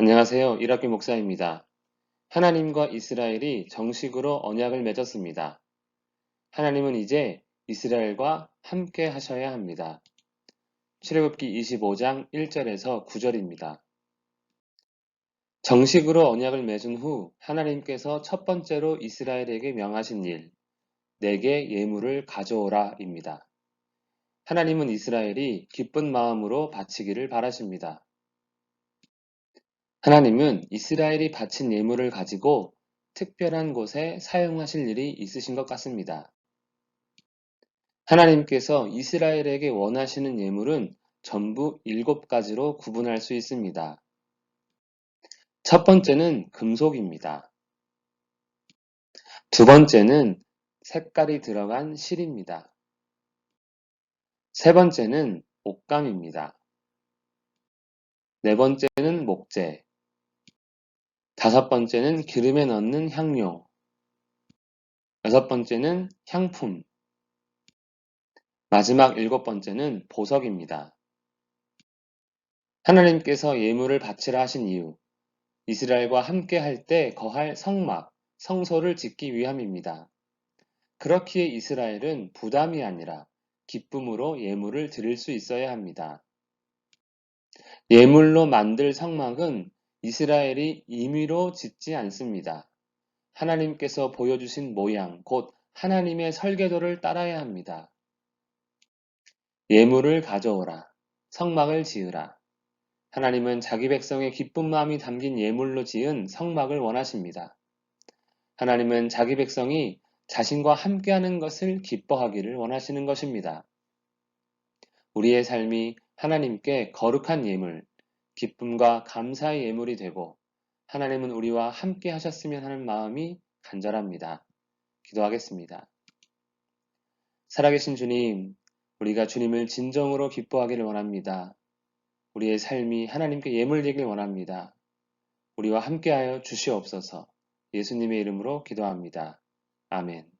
안녕하세요. 이학규 목사입니다. 하나님과 이스라엘이 정식으로 언약을 맺었습니다. 하나님은 이제 이스라엘과 함께 하셔야 합니다. 출애굽기 25장 1절에서 9절입니다. 정식으로 언약을 맺은 후 하나님께서 첫 번째로 이스라엘에게 명하신 일, 내게 예물을 가져오라입니다. 하나님은 이스라엘이 기쁜 마음으로 바치기를 바라십니다. 하나님은 이스라엘이 바친 예물을 가지고 특별한 곳에 사용하실 일이 있으신 것 같습니다. 하나님께서 이스라엘에게 원하시는 예물은 전부 일곱 가지로 구분할 수 있습니다. 첫 번째는 금속입니다. 두 번째는 색깔이 들어간 실입니다. 세 번째는 옷감입니다. 네 번째는 목재. 다섯 번째는 기름에 넣는 향료. 여섯 번째는 향품. 마지막 일곱 번째는 보석입니다. 하나님께서 예물을 바치라 하신 이유, 이스라엘과 함께 할 때 거할 성막, 성소를 짓기 위함입니다. 그렇기에 이스라엘은 부담이 아니라 기쁨으로 예물을 드릴 수 있어야 합니다. 예물로 만들 성막은 이스라엘이 임의로 짓지 않습니다. 하나님께서 보여주신 모양, 곧 하나님의 설계도를 따라야 합니다. 예물을 가져오라. 성막을 지으라. 하나님은 자기 백성의 기쁜 마음이 담긴 예물로 지은 성막을 원하십니다. 하나님은 자기 백성이 자신과 함께하는 것을 기뻐하기를 원하시는 것입니다. 우리의 삶이 하나님께 거룩한 예물, 기쁨과 감사의 예물이 되고 하나님은 우리와 함께 하셨으면 하는 마음이 간절합니다. 기도하겠습니다. 살아계신 주님, 우리가 주님을 진정으로 기뻐하기를 원합니다. 우리의 삶이 하나님께 예물되길 원합니다. 우리와 함께하여 주시옵소서 예수님의 이름으로 기도합니다. 아멘.